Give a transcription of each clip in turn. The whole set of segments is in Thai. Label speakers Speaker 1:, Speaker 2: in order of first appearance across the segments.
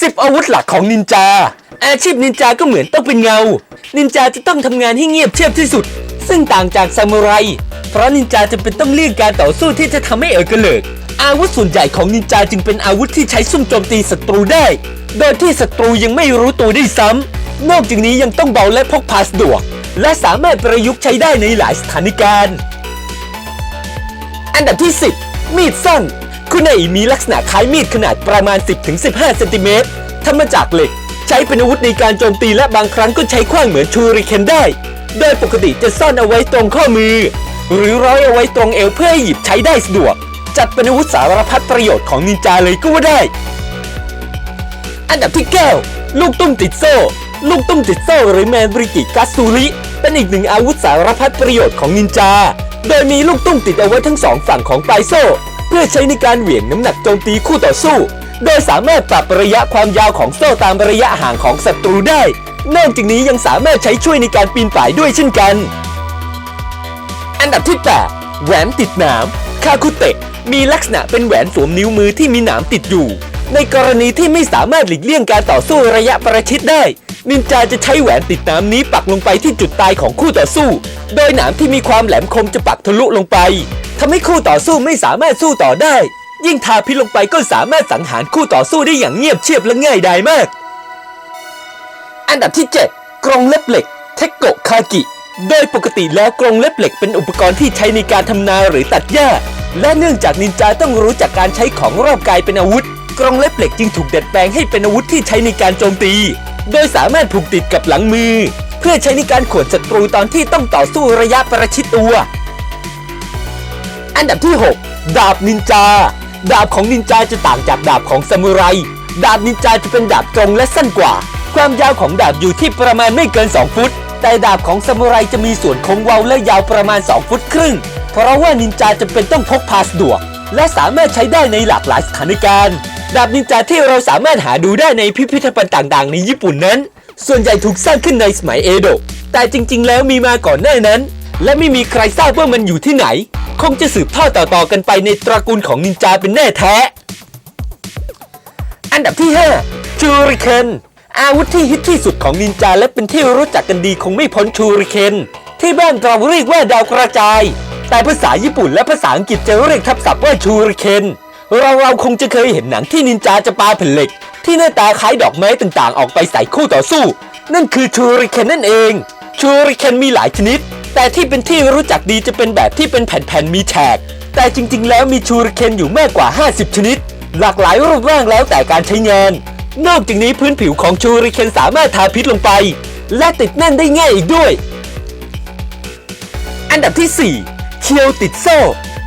Speaker 1: 10 อาวุธหลักของนินจา อาชีพนินจาก็เหมือนต้องเป็นเงา นินจาจะต้องทำงานให้เงียบเชียบที่สุด ซึ่งต่างจากซามูไร เพราะนินจาจะเป็นต้องเลี่ยงการต่อสู้ที่จะทำให้เอิกกระเลิก อาวุธส่วนใหญ่ของนินจาจึงเป็นอาวุธที่ใช้ซุ่มโจมตีศัตรูได้ โดยที่ศัตรูยังไม่รู้ตัวได้ซ้ำ นอกจากนี้ยังต้องเบาและพกพาสะดวก และสามารถประยุกต์ใช้ได้ในหลายสถานการณ์ อันดับที่ 10 มีดสั้น คุณไอมีลักษณะคล้ายมีดขนาดประมาณ 10-15 เซนติเมตรทำมาจากเหล็ก ใช้เป็นอาวุธในการโจมตีและบางครั้งก็ใช้ขว้างเหมือนชูริเคนได้ โดยปกติจะซ่อนเอาไว้ตรงข้อมือ หรือร้อยเอาไว้ตรงเอวเพื่อให้หยิบใช้ได้สะดวก จัดเป็นอาวุธสารพัดประโยชน์ของนินจาเลยก็ว่าได้ อันดับที่ 9 ลูกตุ้มติดโซ่ ลูกตุ้มติดโซ่หรือแมนบริกิกัสซูริเป็นอีกหนึ่งอาวุธสารพัดประโยชน์ของนินจา โดยมีลูกตุ้มติดเอาไว้ทั้งสองฝั่งของปลายโซ่ พื่อใช้ในการเหวี่ยงน้ำหนักโจมตีคู่ต่อสู้ โดยสามารถปรับระยะความยาวของโซ่ตามระยะห่างของศัตรูได้ นอกจากนี้ยังสามารถใช้ช่วยในการปีนป่ายด้วยเช่นกัน อันดับที่8แหวนติดหนามคาคุเตะมีลักษณะเป็นแหวนสวมนิ้วมือที่มีหนามติดอยู่ ในกรณีที่ไม่สามารถหลีกเลี่ยงการต่อสู้ระยะประชิดได้ นินจาจะใช้แหวนติดหนามนี้ปักลงไปที่จุดตายของคู่ต่อสู้ โดยหนามที่มีความแหลมคมจะปักทะลุลงไปทำให้คู่ต่อสู้ไม่สามารถสู้ต่อได้ ยิ่งทาพิษลงไปก็สามารถสังหารคู่ต่อสู้ได้อย่างเงียบเชียบและง่ายดายมาก อันดับที่ 7 กรงเล็บเหล็ก เทคโกะคากิ โดยปกติแล้วกรงเล็บเหล็กเป็นอุปกรณ์ที่ใช้ในการทำนาหรือตัดหญ้า และเนื่องจากนินจาต้องรู้จักการใช้ของรอบกายเป็นอาวุธ กรงเล็บเหล็กจึงถูกดัดแปลงให้เป็นอาวุธที่ใช้ในการโจมตี โดยสามารถผูกติดกับหลังมือ เพื่อใช้ในการขวดศัตรูตอนที่ต้องต่อสู้ระยะประชิดตัว อันดับที่ 6 ดาบนินจา ดาบของนินจาจะต่างจากดาบของซามูไร ดาบนินจาจะเป็นดาบตรงและสั้นกว่า ความยาวของดาบอยู่ที่ประมาณไม่เกิน 2 ฟุต แต่ดาบของซามูไรจะมีส่วนโค้งเว้าและยาวประมาณ 2 ฟุตครึ่ง เพราะว่านินจาจะเป็นต้องพกพาสะดวก และสามารถใช้ได้ในหลากหลายสถานการณ์ ดาบนินจาที่เราสามารถหาดูได้ในพิพิธภัณฑ์ต่างๆ ในญี่ปุ่นนั้น ส่วนใหญ่ถูกสร้างขึ้นในสมัยเอโดะแต่จริงๆ แล้วมีมาก่อนหน้านั้น และไม่มีใครทราบว่ามันอยู่ที่ไหน คงจะสืบทอดต่อๆกันไปในตระกูลของนินจาเป็นแน่แท้ อันดับที่5ชูริเคนอาวุธที่ฮิตที่สุดของนินจาและเป็นที่รู้จักกันดีคงไม่พ้นชูริเคนที่บ้านเราเรียกว่าดาวกระจาย แต่ภาษาญี่ปุ่นและภาษาอังกฤษจะเรียกทับศัพท์ว่าชูริเคน เราเราคงจะเคยเห็นหนังที่นินจาจะปาแผ่นเหล็ก ที่หน้าตาคล้ายดอกไม้ต่างๆ ออกไปใส่คู่ต่อสู้ นั่นคือชูริเคนนั่นเองชูริเคนมีหลายชนิด แต่ที่เป็นที่รู้จักดีจะเป็นแบบที่เป็นแผ่นๆมีแฉก แต่จริงๆ แล้วมีชูริเคนอยู่มากกว่า 50 ชนิด หลากหลายรูปร่างแล้วแต่การใช้งาน นอกจากนี้พื้นผิวของชูริเคนสามารถทาพิษลงไป และติดแน่นได้ง่ายอีกด้วย อันดับที่ 4 เคียวติดโซ่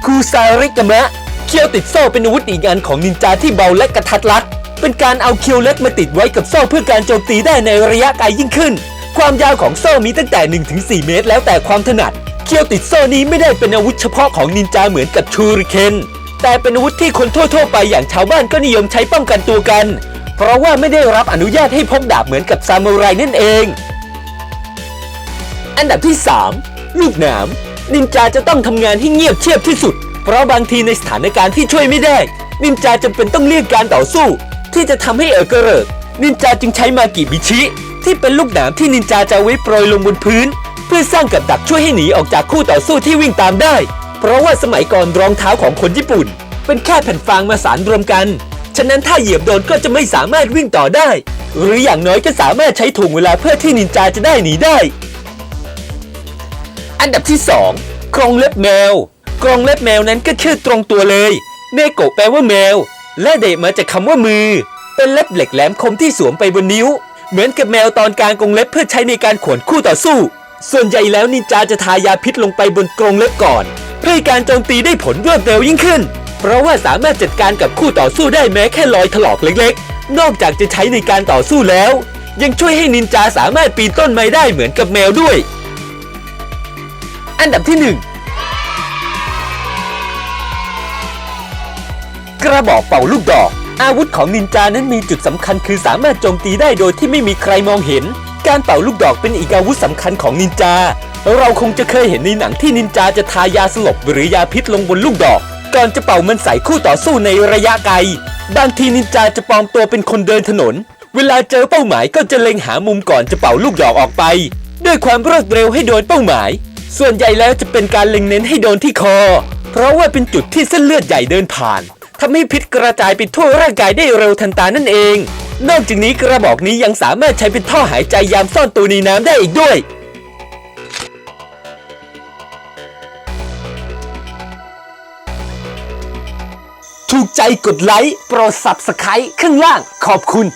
Speaker 1: คูซาริกามะ เคียวติดโซ่เป็นอาวุธอีกอันของนินจาที่เบาและกระทัดรัด เป็นการเอาเคียวเล็กมาติดไว้กับโซ่เพื่อการโจมตีได้ในระยะไกลยิ่งขึ้น ความยาวของโซ่มีตั้งแต่ 1-4 เมตร แล้วแต่ความถนัด เคียวติดโซ่นี้ไม่ได้เป็นอาวุธเฉพาะของนินจาเหมือนกับชูริเคนแต่เป็นอาวุธที่คนทั่วๆ ไปอย่างชาวบ้านก็นิยมใช้ป้องกันตัวกัน เพราะว่าไม่ได้รับอนุญาตให้พกดาบเหมือนกับซามูไรนั่นเอง อันดับที่ 3 ลูกหนามนินจาจะต้องทำงานให้เงียบเชียบที่สุด เพราะบางทีในสถานการณ์ที่ช่วยไม่ได้ นินจาจำเป็นต้องเลี่ยงการต่อสู้ ที่จะทำให้เออกระเริกนินจาจึงใช้มากิบิชิ ที่เป็นลูกหนามที่นินจาจะไว้โปรยลงบนพื้น เพื่อสร้างกับดักช่วยให้หนีออกจากคู่ต่อสู้ที่วิ่งตามได้ เพราะว่าสมัยก่อนรองเท้าของคนญี่ปุ่น เป็นแค่แผ่นฟางมาสานรวมกัน ฉะนั้นถ้าเหยียบโดนก็จะไม่สามารถวิ่งต่อได้ หรืออย่างน้อยก็สามารถใช้ถ่วงเวลาเพื่อที่นินจาจะได้หนีได้ อันดับที่2กรงเล็บแมว กรงเล็บแมวนั้นก็ชื่อตรงตัวเลยเนโกะแปลว่าแมว และเดะมาจากคำว่ามือ เป็นเล็บเหล็กแหลมคมที่สวมไปบนนิ้ว เหมือนกับแมวตอนกลางกรงเล็บเพื่อใช้ในการขวนคู่ต่อสู้ ส่วนใหญ่แล้วนินจาจะทายาพิษลงไปบนกรงเล็บก่อน เพื่อการโจมตีได้ผลรวดเร็วยิ่งขึ้น เพราะว่าสามารถจัดการกับคู่ต่อสู้ได้แม้แค่รอยถลอกเล็กๆ นอกจากจะใช้ในการต่อสู้แล้ว ยังช่วยให้นินจาสามารถปีนต้นไม้ได้เหมือนกับแมวด้วย อันดับที่ 1 กระบอกเป่าลูกดอก อาวุธของนินจานั้นมีจุดสำคัญคือสามารถโจมตีได้โดยที่ไม่มีใครมองเห็น การเป่าลูกดอกเป็นอีกอาวุธสำคัญของนินจา เราคงจะเคยเห็นในหนังที่นินจาจะทายาสลบหรือยาพิษลงบนลูกดอก ก่อนจะเป่ามันใส่คู่ต่อสู้ในระยะไกล บางทีนินจาจะปลอมตัวเป็นคนเดินถนน เวลาเจอเป้าหมายก็จะเล็งหามุมก่อนจะเป่าลูกดอกออกไป ด้วยความรวดเร็วให้โดนเป้าหมาย ส่วนใหญ่แล้วจะเป็นการเล็งเน้นให้โดนที่คอ เพราะว่าเป็นจุดที่เส้นเลือดใหญ่เดินผ่าน ทำให้พิษกระจายไปทั่วร่างกายได้เร็วทันตานั่นเอง นอกจากนี้กระบอกนี้ยังสามารถใช้เป็นท่อหายใจยามซ่อนตัวในน้ำได้อีกด้วยถูกใจกดไลค์ โปรด Subscribe ข้างล่าง ขอบคุณ